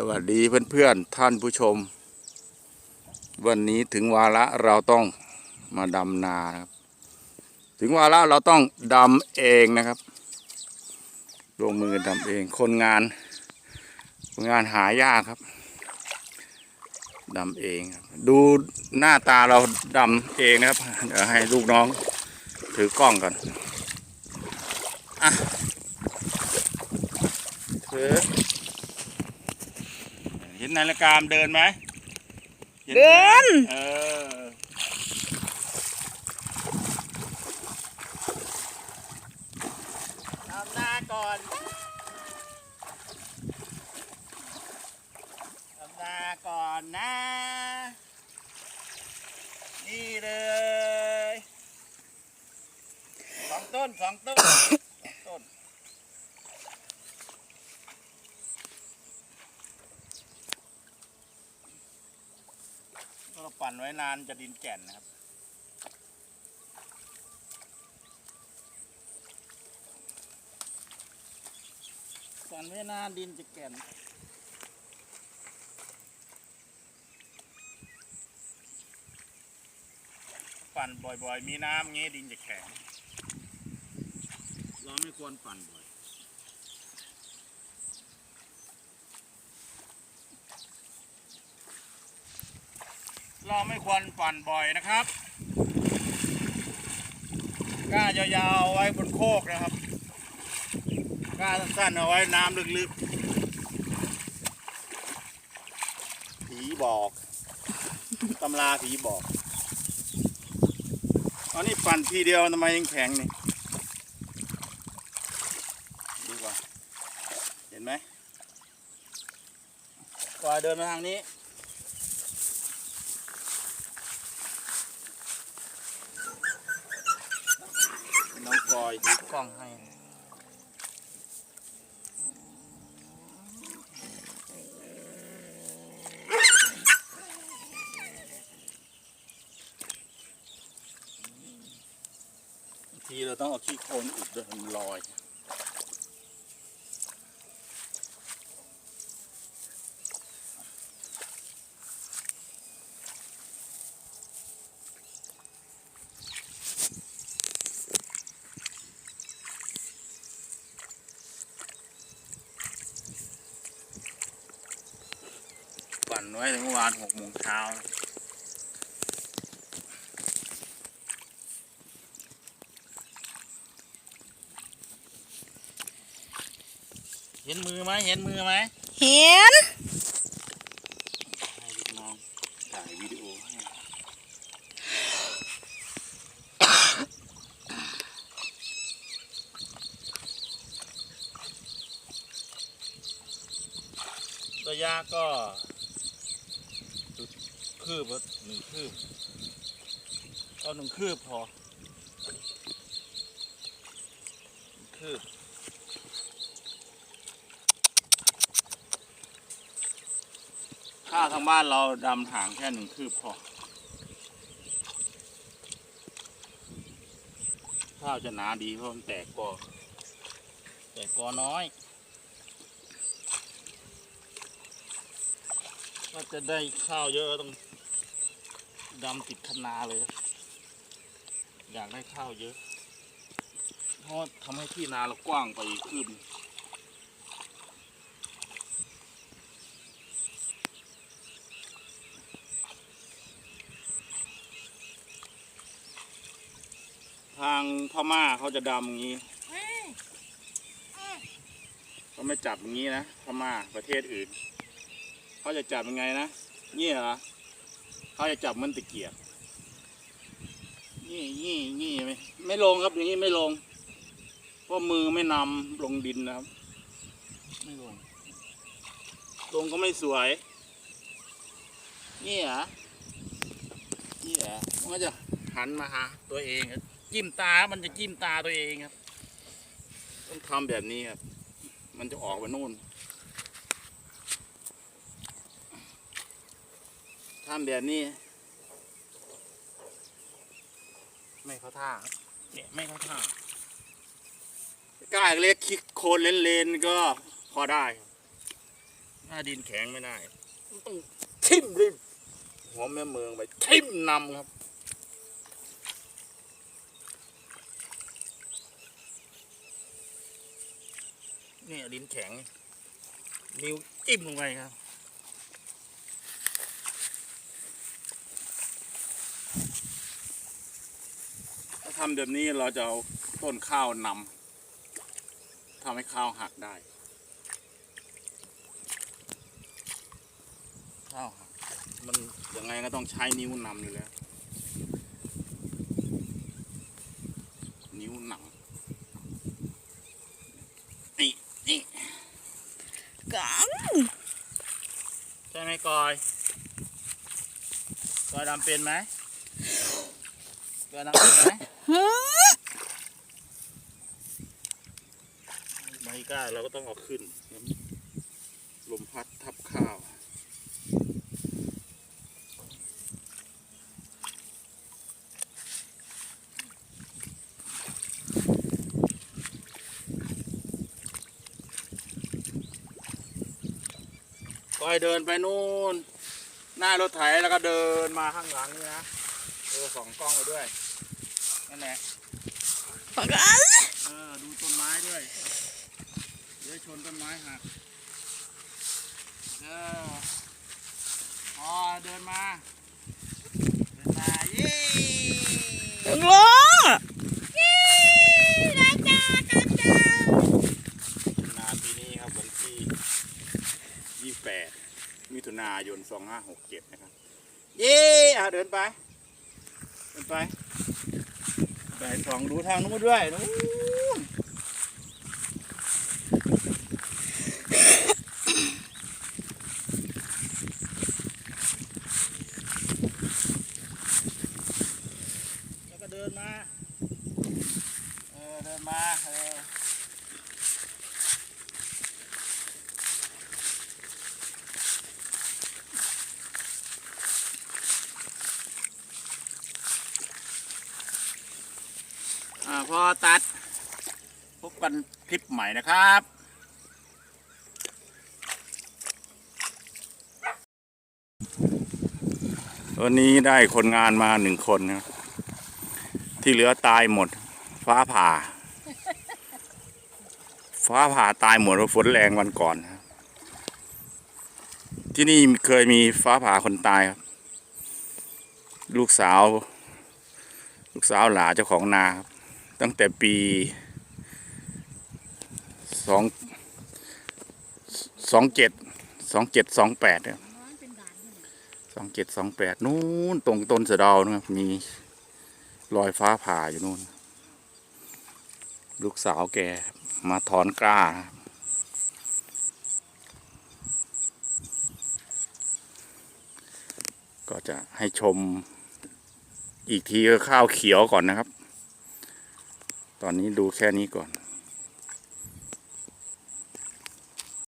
สวัสดีเพื่อนๆท่านผู้ชม วันนี้ถึงวาระเราต้องมาดำนานครับ ถึงวาระเราต้องดำเองนะครับลงมือดำเองคนงานคนงานหายากครับดำเองดูหน้าตาเราดำเองนะครับเดี๋ยวให้ลูกน้องถือกล้องก่อนอะถือ เห็นนาฬิกามนเดินไหมห็ไหมเดินเออทำหน้าก่อนทำหน้าก่อนนะ นี่เลยสองต้นสองต้นสองต้น ถ้าเราปั่นไว้นานจะดินแก่นนะครับปั่นไว้นานดินจะแก่นปั่นบ่อยๆ มีน้ำงี้ดินจะแข็ง เราไม่ควรปั่นบ่อย เราไม่ควรปั่นบ่อยนะครับก้ายาวๆเอาไว้บนโคกนะครับก้าสั้นๆเอาไว้น้ำลึกๆ ผีบอกตำราผีบอกอันนี้ปั่นทีเดียวทำไมยังแข็งนี่ดูก่อนเห็นไหมกวาเดินมาทางนี้ น้ อยถือกล้องให้ทีเราต้องเอาขี้โคลนอุดด้วยมันลอย ไว้ถึงเมื่อวานหกโมงเช้าเห็นมือไหมเห็นมือไหมเห็นให้ลูกน้องถ่ายวิดีโอให้ระยะก็ คืบหนึ่งคืบก็หนึ่งคืบพอคืบถ้าทางบ้านเราดำถางแค่หนึ่งคืบพอข้าวจะหนาดีเพราะมันแตกกอแตกกอน้อย ก็จะได้ข้าวเยอะต้อง ดำติดคะนาเลย อยากได้ข้าวเยอะ เพราะทำให้ที่นาเรากว้างไปอีกคืบหนึ่งทางพม่าเขาจะดำอย่างนี้ เขาไม่จับอย่างนี้นะพม่าประเทศอื่น เขาจะจับยังไงนะ นี่เหรอ เขาจะจับมันตะเกียบนี่นี่นี่ไม่ไม่ลงครับอย่างนี้ไม่ลง เพราะมือไม่นำลงดินนะครับ ไม่ลง ลงก็ไม่สวย นี่เหรอนี่เหรอมันก็จะหันมาหาตัวเองครับจิ้มตา มันจะจิ้มตาตัวเองครับ ต้องทำแบบนี้ครับ มันจะออกไปนู่น ทำแบบนี้ ไม่เข้าท่าครับเนี่ยไม่เข้าท่ากล้าเล็กคิกโคนเลนๆก็พอได้ครับหน้าดินแข็งไม่ได้ต้องทิ่มริมหัวแม่เมืองไปทิ่มนำครับเนี่ยดินแข็ง นิ้วจิ้มลงไปครับ ถ้าทำแบบนี้เราจะเอาต้นข้าวนำทำให้ข้าวหักได้ ข้าวหักมันยังไงก็ต้องใช้นิ้วนำอยู่แล้ว นิ้วนำนี่นี่กังใช่ไหมกอยกอยดำเป็นไหม กอยดำเป็นไหมไม่กล้าเราก็ต้องเอาขึ้น ลมพัดทับข้าวก้อยเดินไปนู่น หน้ารถไถแล้วก็เดินมาข้างหลังนี่นะเออสองกล้องไปด้วย นั่นแหละปะกันเออดูต้นไม้ด้วยเดี๋ยวชนต้นไม้หักเออพอเดินมาเดินมาเย้ถึงล้อนาปีนี้ครับวันที่28มิถุนายน2567นะครับ เย้อะเดินไป เดินไป ไปสองดูทางนู้นด้วยนู้นแล้วก็เดินมา เออ เดินมาเออ พอตัด พบกันคลิปใหม่นะครับวันนี้ได้คนงานมาหนึ่งคนนะที่เหลือตายหมด ฟ้าผ่า ฟ้าผ่าตายหมดเพราะฝนแรงวันก่อน ที่นี่เคยมีฟ้าผ่าคนตายครับ ลูกสาว ลูกสาวหลาเจ้าของนาครับ ตั้งแต่ปีสองสองเจ็ดสองเจ็ดสองแปดครับสองเจ็ดสองแปดนู้นตรงต้นสะดานะครับมีรอยฟ้าผ่าอยู่นู่น ลูกสาวแกมาถอนกล้า ก็จะให้ชมอีกทีก็ข้าวเขียวก่อนนะครับ อนนี้ดูแค่นี้ก่อน